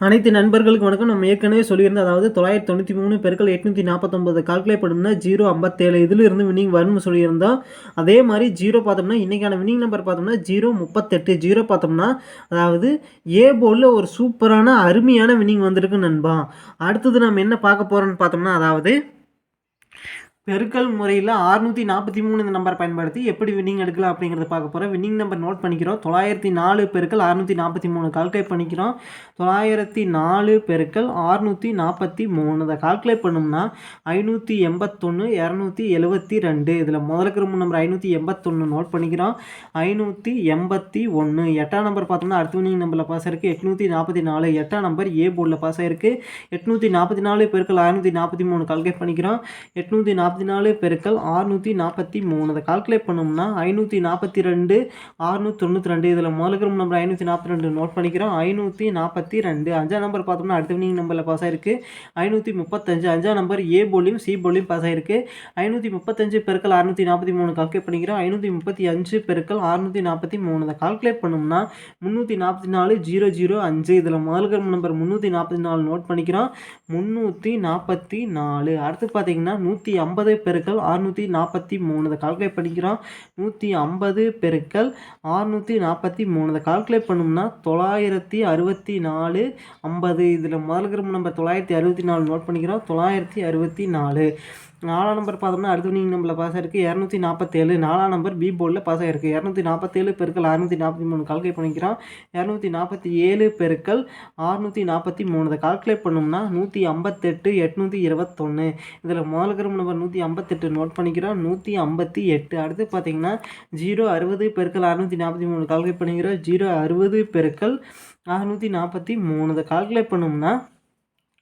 அனைத்து நண்பர்களுக்கு வணக்கம். நம்ம ஏற்கனவே சொல்லியிருந்தோம் அதாவது தொள்ளாயிரத்தி தொண்ணூற்றி மூணு பெருக்கள் எட்நூற்றி நாற்பத்தொம்பது கால்குலேட் பண்ணோம்னா ஜீரோ ஐம்பத்தேழு இதிலிருந்து வினிங் வரும்னு சொல்லியிருந்தோம் அதே மாதிரி ஜீரோ பார்த்தோம்னா இன்றைக்கான வினிங் நம்பர் பார்த்தோம்னா ஜீரோ முப்பத்தெட்டு ஜீரோ பார்த்தோம்னா அதாவது ஏ போலில் ஒரு சூப்பரான அருமையான வினிங் வந்திருக்கு நண்பா. அடுத்தது நம்ம என்ன பார்க்க போகிறோம்னு பார்த்தோம்னா அதாவது பெருக்கல் முறையில் அறுநூற்றி நாற்பத்தி மூணு இந்த நம்பர் பயன்படுத்தி எப்படி வின்னிங் எடுக்கலாம் அப்படிங்கிறத பார்க்க போகிறோம் வின்னிங் நம்பர் நோட் பண்ணிக்கிறோம். தொள்ளாயிரத்தி நாலு பெருக்கள் அறுநூற்றி நாற்பத்தி மூணு கால்குலேட் பண்ணிக்கிறோம். தொள்ளாயிரத்தி நாலு பெருக்கள் அறுநூற்றி நாற்பத்தி மூணு இதை கால்குலேட் பண்ணோம்னா ஐநூற்றி எண்பத்தொன்று இரநூத்தி எழுபத்தி ரெண்டு. இதில் முதலுக்கு ரொம்ப நம்பர் ஐநூற்றி எண்பத்தொன்று நோட் பண்ணிக்கிறோம். ஐநூற்றி எண்பத்தி ஒன்று எட்டாம் நம்பர் பார்த்தோம்னா அடுத்த வின்னிங் நம்பரில் பாஸ் ஆயிருக்கு. எட்நூற்றி நாற்பத்தி நாலு. எட்டாம் நம்பர் ஏ போர்டில் பாஸ் ஆயிருக்கு. எட்நூற்றி நாற்பத்தி நாலு பெருக்கள் அறுநூற்றி நாற்பத்தி மூணு கால்குலேட் பண்ணிக்கிறோம். எட்நூற்றி நாற்பத்தி பதினாலு பெருக்கள் ஆறுநூற்றி நாற்பத்தி மூணு. அதை கால்குலேட் பண்ணோம்னா ஐநூற்றி நாற்பத்தி ரெண்டு ஆறுநூற்றி தொண்ணூற்றி ரெண்டு. இதில் முதல்கிற நம்பர் ஐநூற்றி நாற்பத்தி ரெண்டு நோட் பண்ணிக்கிறோம். ஐநூற்றி நாற்பத்தி ரெண்டு அஞ்சாம் நம்பர் பார்த்தோம்னா அடுத்த வினிங் நம்பரில் பாஸ் ஆயிருக்கு. ஐநூற்றி முப்பத்தஞ்சு. அஞ்சாம் நம்பர் ஏ போலியும் சி போலியும் பாஸ் ஆயிருக்கு. ஐநூற்றி முப்பத்தஞ்சு பெருக்கள் அறுநூற்றி நாற்பத்தி மூணு கால்குலேட் பண்ணிக்கிறோம். ஐநூற்றி முப்பத்தி அஞ்சு பெருக்கள் அறுநூற்றி நாற்பத்தி மூணு. அதை கால்குலேட் பண்ணோம்னா முந்நூற்றி நாற்பத்தி நாலு ஜீரோ ஜீரோ அஞ்சு. இதில் முதல்கிற நம்பர் முந்நூற்றி நாற்பத்தி நாலு நோட் பண்ணிக்கிறோம். முந்நூற்றி நாற்பத்தி நாலு அடுத்து பார்த்தீங்கன்னா நூற்றி ஐம்பது ஐம்பது பெருக்கள் அறுநூற்றி நாற்பத்தி மூணு. இதை கால்குலேட் பண்ணிக்கிறோம். நூற்றி ஐம்பது பெருக்கள் அறுநூற்றி நாற்பத்தி மூணு. இதை கால்குலேட் பண்ணோம்னா தொள்ளாயிரத்தி அறுபத்தி நாலு ஐம்பது. இதில் முதல் கிரம நம்ம தொள்ளாயிரத்தி அறுபத்தி நாலு நோட் பண்ணிக்கிறோம். தொள்ளாயிரத்தி அறுபத்தி நாலு. நாலாம் நம்பர் பார்த்தோம்னா அடுத்து நீங்கள் நம்மள பாஸ் ஆயிருக்கு. இரநூத்தி நாற்பத்தேழு நாலாம் நம்பர் பி போர்டில் பாஸ் ஆயிருக்கு. இரநூத்தி நாற்பத்தேழு பெருக்கள் அறுநூற்றி நாற்பத்தி மூணு கால்குலேட் பண்ணிக்கிறோம். இரநூத்தி நாற்பத்தி ஏழு பெருக்கள் அறுநூற்றி நாற்பத்தி மூணு இதை கால்குலேட் பண்ணோம்னா நூற்றி ஐம்பத்தெட்டு எட்நூற்றி இருபத்தொன்று இதில் முதல்கிற நம்பர் நூற்றி ஐம்பத்தெட்டு நோட் பண்ணிக்கிறோம். நூற்றி ஐம்பத்தி எட்டு. அடுத்து பார்த்தீங்கன்னா ஜீரோ அறுபது பெருக்கள் அறுநூற்றி நாற்பத்தி மூணு கால்குலேட் பண்ணிக்கிறோம். ஜீரோ அறுபது பெருக்கள் அறுநூற்றி நாற்பத்தி மூணு இதை கால்குலேட் பண்ணோம்னா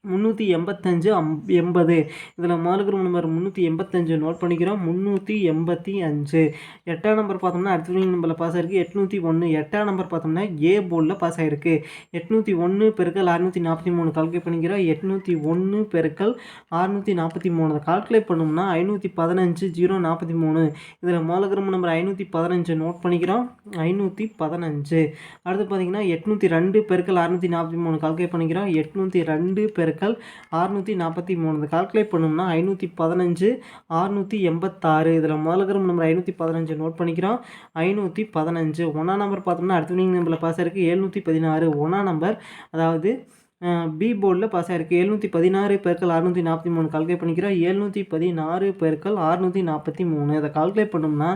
முந்நூற்றி எண்பத்தஞ்சு அம் எண்பது. இதில் மாலுக்குரம் நம்பர் முந்நூற்றி எண்பத்தஞ்சு நோட் பண்ணிக்கிறோம். முந்நூற்றி எண்பத்தி அஞ்சு. எட்டாம் நம்பர் பார்த்தோம்னா அடுத்த நம்பரில் பாஸ் ஆகிருக்கு எட்நூற்றி ஒன்று எட்டாம் நம்பர் பார்த்தோம்னா ஏ போர்டில் பாஸ் ஆகிருக்கு எட்நூற்றி ஒன்று பெருக்கல் அறுநூற்றி நாற்பத்தி மூணு கால்குலேட் பண்ணிக்கிறோம். எட்நூற்றி ஒன்று பெருக்கல் அறுநூற்றி நாற்பத்தி மூணு. கால்குலேட் பண்ணோம்னா ஐநூற்றி பதினஞ்சு ஜீரோ நாற்பத்தி மூணு. இதில் மாலுக்குரம் நம்பர் ஐநூற்றி பதினஞ்சு நோட் பண்ணிக்கிறோம். ஐநூற்றி பதினஞ்சு. அடுத்து பார்த்தீங்கன்னா எட்நூற்றி ரெண்டு பெருக்கல் அறுநூற்றி நாற்பத்தி மூணு கால்குலேட் பண்ணிக்கிறோம். எட்நூற்றி ரெண்டு பெருக்கல் பெருக்கல் அறுநூற்றி நாற்பத்தி மூணு. கால்குலேட் பண்ணோம்னா ஐநூற்றி பதினஞ்சு அறுநூற்றி எண்பத்தாறு. இதில் முதல்கிற நம்பர் ஐநூற்றி பதினஞ்சு நோட் பண்ணிக்கிறோம். ஐநூற்றி பதினஞ்சு. ஒன்றாம் நம்பர் பார்த்தோம்னா அடுத்த நம்பரில் பாஸ் இருக்குது எழுநூற்றி பதினாறு. ஒன்றாம் நம்பர் அதாவது பி போர்டில் பாஸ் ஆகிருக்கு எழுநூற்றி பதினாறு பேருக்கள் அறுநூற்றி நாற்பத்தி மூணு கால்குலேட் பண்ணிக்கிறோம் எழுநூற்றி பதினாறு பேருக்கள் அறுநூற்றி நாற்பத்தி மூணு. அதை கால்குலேட் பண்ணோம்னா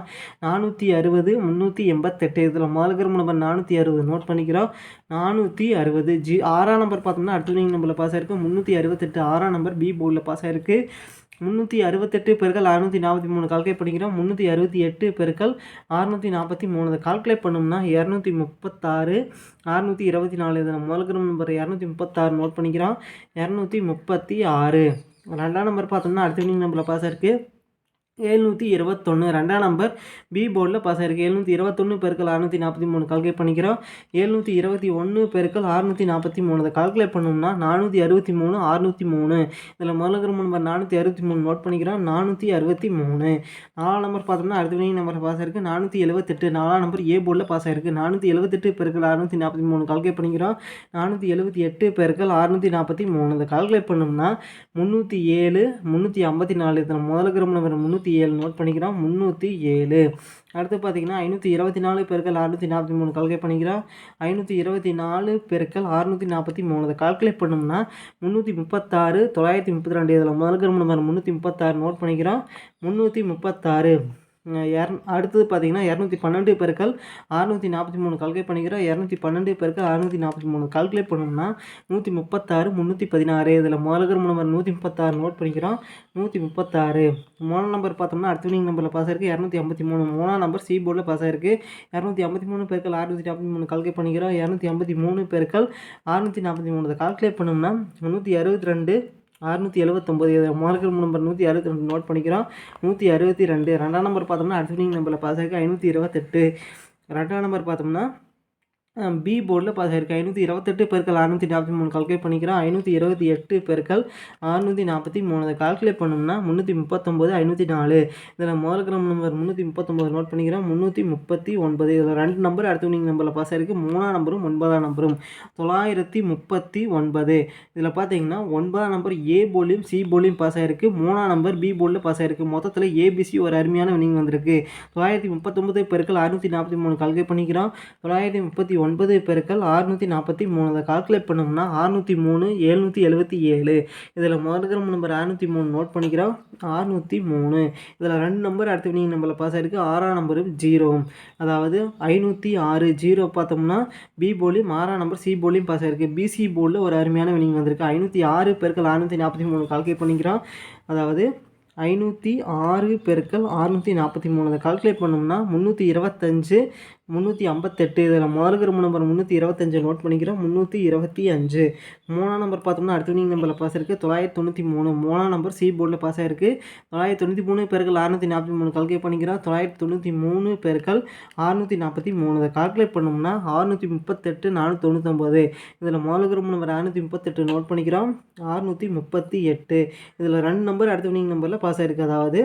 நானூற்றி அறுபது முந்நூற்றி எண்பத்தெட்டு. இதில் மாலுகரம் நம்பர் நானூற்றி அறுபது நோட் பண்ணிக்கிறோம். நானூற்றி அறுபது ஜி ஆறாம் நம்பர் பார்த்தோம்னா அடுத்த நம்பரில் பாஸ் ஆயிருக்கு. முந்நூற்றி அறுபத்தெட்டு ஆறாம் நம்பர் பி போர்டில் பாஸ் ஆயிருக்கு. முந்நூற்றி அறுபத்தெட்டு பெருக்கள் அறுநூற்றி நாற்பத்தி மூணு கால்குலேட் பண்ணிக்கிறோம். முந்நூற்றி அறுபத்தி எட்டு பெருக்கள் அறுநூற்றி நாற்பத்தி மூணு. கால்குலேட் பண்ணோம்னா இரநூத்தி முப்பத்தாறு அறுநூற்றி இருபத்தி நாலு இதில் முதல் நம்பர் இரநூத்தி முப்பத்தாறு நோட் பண்ணிக்கிறோம். இரநூத்தி முப்பத்தி ஆறு. ரெண்டாம் நம்பர் பார்த்தோம்னா அடுத்த நம்பரில் பாஸ் இருக்குது எழுநூற்றி இருபத்தொன்று ரெண்டாம் நம்பர் பி போர்டில் பாஸ் ஆயிருக்கு. எழுநூற்றி இருபத்தொன்று பெருக்கள் அறுநூற்றி நாற்பத்தி மூணு. கால்குலேட் பண்ணிக்கிறோம். எழுநூற்றி இருபத்தி ஒன்று பெருக்கள் அறுநூற்றி நாற்பத்தி மூணு. அதை கால்குலேட் பண்ணோம்னா நானூற்றி அறுபத்தி மூணு அறுநூற்றி மூணு. இதில் முதல்ல நம்பர் நானூற்றி அறுபத்தி மூணு நோட் பண்ணிக்கிறோம். நானூற்றி அறுபத்தி மூணு. நாலாம் நம்பர் பார்த்தோம்னா அடுத்த வினை நம்பர் பாஸ் ஆயிருக்கு. நானூற்றி எழுபத்தெட்டு நாலாம் நம்பர் ஏ போர்டில் பாஸ் ஆயிருக்கு. நானூற்றி எழுபத்தெட்டு பெருக்கள் அறுநூற்றி நாற்பத்தி மூணு. கால்குலேட் பண்ணிக்கிறோம். நானூற்றி எழுபத்தி எட்டு பெருக்கள் அறுநூற்றி நாற்பத்தி மூணு. அதை கால்குலேட் பண்ணோம்னா முந்நூற்றி ஏழு முந்நூற்றி ஐம்பத்தி நாலு. இதில் முதல்ல நம்பர் முந்நூற்றி ஏழு நோட் பண்ணிக்கிறோம். முந்நூற்றி ஏழு. அடுத்து பார்த்தீங்கன்னா ஐநூற்றி இருபத்தி நாலு பெருக்கள் அறுநூற்றி நாற்பத்தி மூணு கால்குலேட் பண்ணிக்கிறோம். ஐநூற்றி இருபத்தி நாலு பெருக்கள் அறுநூற்றி நாற்பத்தி மூணு. அதை கால்குலேட் பண்ணோம்னா முந்நூற்றி முப்பத்தாறு தொள்ளாயிரத்தி முப்பத்தி ரெண்டு. இதில் முதல் நம்பர் முந்நூற்றி முப்பத்தாறு நோட் பண்ணிக்கிறோம். முந்நூற்றி முப்பத்தாறு. இர அடுத்தது பார்த்தீங்கன்னா இரநூத்தி பன்னெண்டு பெருக்கள் அறுநூற்றி நாற்பத்தி மூணு கால்குலேட் பண்ணிக்கிறோம். இரநூத்தி பன்னெண்டு பெருக்கள் அறுநூற்றி நாற்பத்தி மூணு கால்குலேட் பண்ணோம்னா நூற்றி முப்பத்தாறு முந்நூற்றி பதினாறு. இதில் முதல்கிற நம்பர் நூற்றி முப்பத்தாறு நோட் பண்ணிக்கிறோம். நூற்றி முப்பத்தாறு. மூணாம் நம்பர் பார்த்தோம்னா அடுத்த வினிங் நம்பரில் பாஸ் ஆயிருக்கு. இரநூத்தி ஐம்பத்தி மூணு. மூணாம் நம்பர் சி போர்டில் பாஸ் ஆயிருக்கு. இரநூத்தி ஐம்பத்தி மூணு பெருக்கள் அறுநூற்றி நாற்பத்தி மூணு கால்குலேட் பண்ணிக்கிறோம். இரநூத்தி ஐம்பத்தி மூணு பெருக்கள் அறுநூற்றி நாற்பத்தி மூணு கால்குலேட் பண்ணோம்னா முந்நூற்றி அறுபத்தி ரெண்டு அறுநூற்றி எழுபத்தொம்பது மார்க்கர் நம்பர் நூற்றி அறுபத்தி ரெண்டு நோட் பண்ணிக்கிறோம். நூற்றி அறுபத்தி ரெண்டு. ரெண்டாம் நம்பர் பார்த்தோம்னா அடுத்த நம்பரில் பாஸ் ஐநூற்றி இருபத்தெட்டு. ரெண்டாம் நம்பர் பார்த்தோம்னா பி போர்டில் இருக்குது ஐநூற்றி இருபத்தெட்டு பெருக்கள் அறுநூற்றி நாற்பத்தி மூணு கால்குலேட் பண்ணிக்கிறோம். ஐநூற்றி இருபத்தி எட்டு பெருக்கள் அறுநூற்றி நாற்பத்தி மூணு. அதை கால்குலேட் பண்ணோம்னா முந்நூற்றி முப்பத்தொம்போது ஐநூற்றி நாலு. இதில் முதல் கிராம் நம்பர் முந்நூற்றி முப்பத்தொம்போது நோட் பண்ணிக்கிறோம். முந்நூற்றி முப்பத்தி ஒன்பது. இதில் ரெண்டு நம்பர் அடுத்த வினிங் நம்பரில் பாஸ் மூணாம் நம்பரும் ஒன்பதாம் நம்பரும் தொள்ளாயிரத்தி முப்பத்தி ஒன்பது. இதில் பார்த்தீங்கன்னா ஒன்பதாம் நம்பர் ஏ போலியும் சி போலியும் பாஸ் ஆகிருக்கு மூணாம் நம்பர் பி போர்டில் பாஸ் ஆகிருக்கு மொத்தத்தில் ஏபிசி ஒரு அருமையான வினிங் வந்திருக்கு. தொள்ளாயிரத்தி முப்பத்தொம்பது பெருக்கள் அறுநூற்றி நாற்பத்தி மூணு. கால்குலேட் பண்ணிக்கிறோம். தொள்ளாயிரத்தி முப்பத்தி ஒன்பது பெருக்கள் ஆறுநூற்றி நாற்பத்தி மூணு. அதை கால்குலேட் பண்ணோம்னா ஆறுநூற்றி மூணு எழுநூற்றி எழுபத்தி ஏழு. இதில் முதல் நம்பர் அறுநூற்றி மூணு நோட் பண்ணிக்கிறோம். ஆறுநூற்றி மூணு. இதில் ரெண்டு நம்பர் அடுத்த நீங்கள் நம்பரில் பாஸ் ஆகிருக்கு ஆறாம் நம்பரும் ஜீரோ அதாவது ஐநூற்றி ஆறு. ஜீரோ பார்த்தோம்னா பி போலியும் ஆறாம் நம்பர் சி போலியும் பாஸ் ஆகிருக்கு பிசி போலில் ஒரு அருமையான வினிங் வந்திருக்கு. ஐநூற்றி ஆறு பெருக்கள் ஆறுநூற்றி நாற்பத்தி மூணு கால்குலேட் பண்ணிக்கிறோம். அதாவது ஐநூற்றி ஆறு பெருக்கள் அறுநூற்றி நாற்பத்தி மூணு. அதை கால்குலேட் பண்ணோம்னா முந்நூற்றி இருபத்தஞ்சு முந்நூற்றி ஐம்பத்தெட்டு இதில் முதல் நம்பர் முந்நூற்றி இருபத்தஞ்சு நோட் பண்ணிக்கிறோம். முந்நூற்றி இருபத்தி அஞ்சு. மூணாம் நம்பர் பார்த்தோம்னா அடுத்த வினிங் நம்பரில் பாஸ் இருக்குது தொள்ளாயிரத்தி தொண்ணூற்றி மூணு. மூணாம் நம்பர் சி போர்டில் பாஸ் ஆயிருக்கு. தொள்ளாயிரத்தி தொண்ணூற்றி மூணு பேர்கள் அறுநூற்றி நாற்பத்தி மூணு கால்குலேட் பண்ணிக்கிறோம். தொள்ளாயிரத்தி தொண்ணூற்றி மூணு பேர்கள் அறுநூற்றி நாற்பத்தி மூணு. இதை கால்குலேட் பண்ணோம்னா அறுநூற்றி முப்பத்தெட்டு நானூற்றி தொண்ணூற்றொம்பது இதில் முதல் நம்பர் அறுநூற்றி முப்பத்தெட்டு நோட் பண்ணிக்கிறோம். அறுநூற்றி முப்பத்தி எட்டு. இதில் ரெண்டு நம்பர் அடுத்த வினிங் நம்பரில் பாஸ் ஆகிருக்கு அதாவது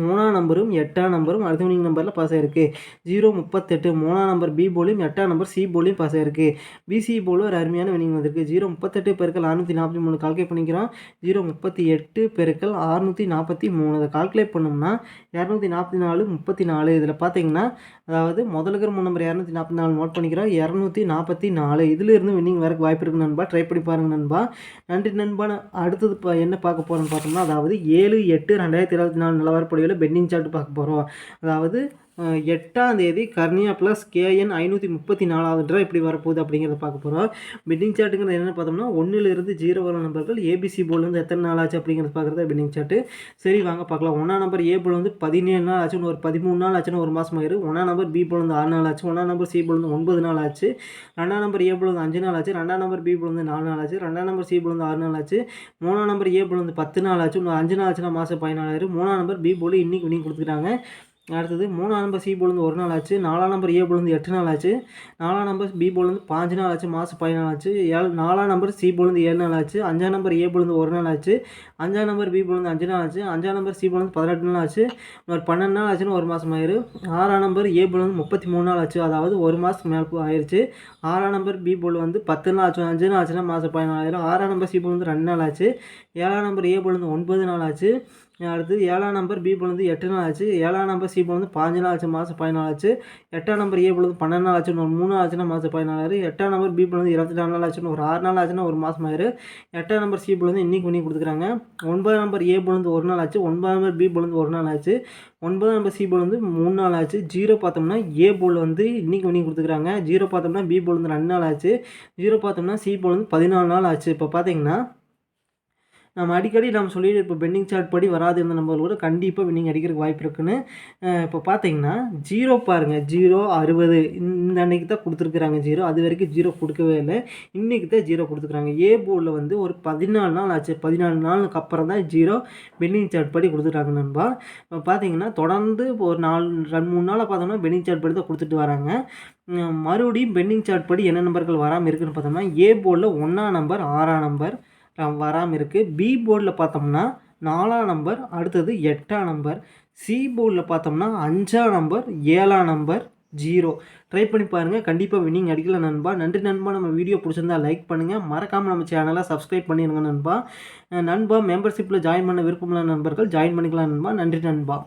மூணாம் நம்பரும் எட்டாம் நம்பரும் அடுத்த வினிங் நம்பரில் பாஸ் ஆயிருக்கு. ஜீரோ முப்பத்தெட்டு மூணாம் நம்பர் பி போலியும் எட்டாம் நம்பர் சி போலியும் பாஸ் ஆயிருக்கு. பிசி போலும் ஒரு அருமையான வினிங் வந்திருக்கு. ஜீரோ முப்பத்தெட்டு பெருக்கள் அறுநூற்றி நாற்பத்தி மூணு கால்குலேட் பண்ணிக்கிறோம். ஜீரோ முப்பத்தி எட்டு பெருக்கள் அறுநூற்றி நாற்பத்தி மூணு. அதை கால்குலேட் பண்ணோம்னா இரநூத்தி நாற்பத்தி நாலு முப்பத்தி நாலு. இதில் பார்த்தீங்கன்னா அதாவது முதலுக்கிற மூணு நம்பர் இரநூத்தி நாற்பத்தி நாலு நோட் பண்ணிக்கிறோம். இரநூத்தி நாற்பத்தி நாலு. இதிலிருந்து வின்னிங் வரக்கு வாய்ப்பு இருக்குது நண்பா. ட்ரை பண்ணி பாருங்கள் நண்பா. நன்றி நண்பா. அடுத்தது இப்போ என்ன பார்க்க போகிறோம்னு பார்த்தோம்னா அதாவது ஏழு எட்டு ரெண்டாயிரத்தி இருபத்தி நாலு நிலவரப்படியில் பெண்டிங் சார்ட் பார்க்க போகிறோம் அதாவது எட்டாம் தேதி கர்னியா ப்ளஸ் கேஎன் ஐநூற்றி முப்பத்தி நாலாவது ட்ரா எப்படி வரப்போகுது அப்படிங்கிறத பார்க்க போகிறோம் பில்டிங் சார்ட்டுங்கிறது என்ன பார்த்தோம்னா ஒன்றுலேருந்து ஜீரோ வர நம்பர்கள் ஏபிசி போர்டுலேருந்து எத்தனை நாள் ஆச்சு அப்படிங்கிறது பார்க்குறது பில்டிங் சார்ட்டு சரி வாங்க பார்க்கலாம். ஒன்றாம் நம்பர் ஏ போல் வந்து பதினேழு நாள் ஆச்சு ஒரு பதிமூணு நாள் ஆச்சுன்னு ஒரு மாதம் ஆயிரு. ஒன்றாம் நம்பர் பி போல் வந்து ஆறு நாள் ஆச்சு. ஒன்றாம் நம்பர் சி போல் வந்து ஒன்பது நாள் ஆச்சு. ரெண்டாம் நம்பர் ஏ போல் வந்து அஞ்சு நாள் ஆச்சு. ரெண்டாம் நம்பர் பி போல் வந்து நாலு நாள் ஆச்சு. ரெண்டாம் நம்பர் சி போல் வந்து ஆறு நாள் ஆச்சு. மூணாம் நம்பர் ஏ போல் வந்து பத்து நாள் ஆச்சு. இன்னும் அஞ்சு நாள் ஆச்சுன்னா மாதம் பதினாலாயிரம். மூணாம் நம்பர் பி போல் இன்னைக்கு வினிங் கொடுத்துருக்காங்க. அடுத்தது மூணாம் நம்பர் சி போலேருந்து ஒரு நாள் ஆச்சு நாலாம் நம்பர் ஏ போலேருந்து எட்டு நாள் ஆச்சு நாலாம் நம்பர் பி போலேருந்து பாஞ்சு நாள் ஆச்சு மாதம் பதினாலு ஆச்சு ஏழு நாலாம் நம்பர் சி போலேருந்து ஏழு நாள் ஆச்சு அஞ்சாம் நம்பர் ஏ போலேருந்து ஒரு நாள் ஆச்சு அஞ்சாம் நம்பர் பி போலேருந்து அஞ்சு நாள் ஆச்சு அஞ்சாம் நம்பர் சி போலேருந்து பதினெட்டு நாள் ஆச்சு ஒரு பன்னெண்டு நாள் ஆச்சுன்னு ஒரு மாதம் ஆயிரு ஆறாம் நம்பர் ஏ போலேருந்து முப்பத்தி மூணு நாள் ஆச்சு அதாவது ஒரு மாதம் மேலே ஆயிடுச்சு ஆறாம் நம்பர் பி போல் வந்து பத்து நாள் ஆச்சு அஞ்சு நாள் ஆச்சுன்னா மாதம் பதினாலாயிரம் ஆறாம் நம்பர் சி போலேருந்து வந்து ரெண்டு நாள் ஆச்சு ஏழாம் நம்பர் ஏ போலேருந்து ஒன்பது நாள் ஆச்சு அடுத்து ஏழாம் நம்பர் பி பொழுது எட்டு நாள் ஆச்சு. ஏழாம் நம்பர் சி பொழுது பாஞ்சு நாள் ஆச்சு மாதம் பதினாலு ஆச்சு. எட்டாம் நம்பர் ஏ பொழுது பன்னெண்டு நாள் ஆச்சுன்னு ஒரு மூணு ஆச்சுன்னா மாதம் பதினாலாயிரு எட்டாம் நம்பர் பி பொழுது இருபத்தி நாலு நாள் ஆச்சுன்னு ஒரு ஆறு நாள் ஆச்சுன்னா ஒரு மாதம் ஆயிரு. எட்டாம் நம்பர் சி பொழுது இன்னைக்கு பண்ணி கொடுத்துருக்காங்க. ஒன்பதாம் நம்பர் ஏ பொழுது ஒரு நாள் ஆச்சு. ஒன்பதாம் நம்பர் பி பொழுது ஒரு நாள் ஆச்சு. ஒன்பதாம் நம்பர் சி போல் வந்து மூணு நாள் ஆச்சு. ஜீரோ பார்த்தோம்னா ஏ போல் வந்து இன்றைக்கி பண்ணி கொடுத்துக்கிறாங்க ஜீரோ பார்த்தோம்னா பி போல் வந்து ரெண்டு நாள் ஆச்சு. ஜீரோ பார்த்தோம்னா சி போல் வந்து பதினாலு நாள் ஆச்சு. இப்போ பார்த்தீங்கன்னா நம்ம அடிக்கடி நம்ம சொல்லிட்டு இப்போ பெண்டிங் சார்ட் படி வராது இருந்த நம்பர் கூட கண்டிப்பாக வின்னிங் அடிக்கிறதுக்கு வாய்ப்பு இருக்குன்னு இப்போ பார்த்தீங்கன்னா ஜீரோ பாருங்கள் ஜீரோ அறுபது. இந்த அன்னைக்கு தான் கொடுத்துருக்குறாங்க ஜீரோ. அது வரைக்கும் ஜீரோ கொடுக்கவே இல்லை. இன்றைக்கி தான் ஜீரோ கொடுத்துருக்காங்க ஏ போர்டில் வந்து ஒரு பதினாலு நாள் ஆச்சு. பதினாலு நாளுக்கு அப்புறம் தான் ஜீரோ பெண்டிங் சார்ட் படி கொடுத்துருக்காங்க நண்பா. இப்போ பார்த்தீங்கன்னா தொடர்ந்து ஒரு நாலு ரெண்டு மூணு நாளாக பார்த்தோம்னா பெண்டிங் சார்ட் படி தான் கொடுத்துட்டு வராங்க. மறுபடியும் பெண்டிங் சார்ட் படி என்ன நம்பர்கள் வராமல் இருக்குன்னு பார்த்தோம்னா ஏ போர்டில் ஒன்றாம் நம்பர் ஆறாம் நம்பர் வராமல் இருக்குது பி போர்டில் பார்த்தோம்னா நாலாம் நம்பர் அடுத்தது எட்டாம் நம்பர் சி போர்டில் பார்த்தோம்னா அஞ்சாம் நம்பர் ஏழாம் நம்பர் ஜீரோ ட்ரை பண்ணி பாருங்கள் கண்டிப்பாக வினிங் அடிக்கல நண்பா. நன்றி நண்பா. நம்ம வீடியோ பிடிச்சிருந்தா லைக் பண்ணுங்கள் மறக்காமல் நம்ம சேனலை சப்ஸ்கிரைப் பண்ணிடுங்க நண்பா. நண்பா மெம்பர்ஷிப்பில் ஜாயின் பண்ண விருப்பமுள்ள நண்பர்கள் ஜாயின் பண்ணிக்கலாம் நண்பா. நன்றி நண்பா.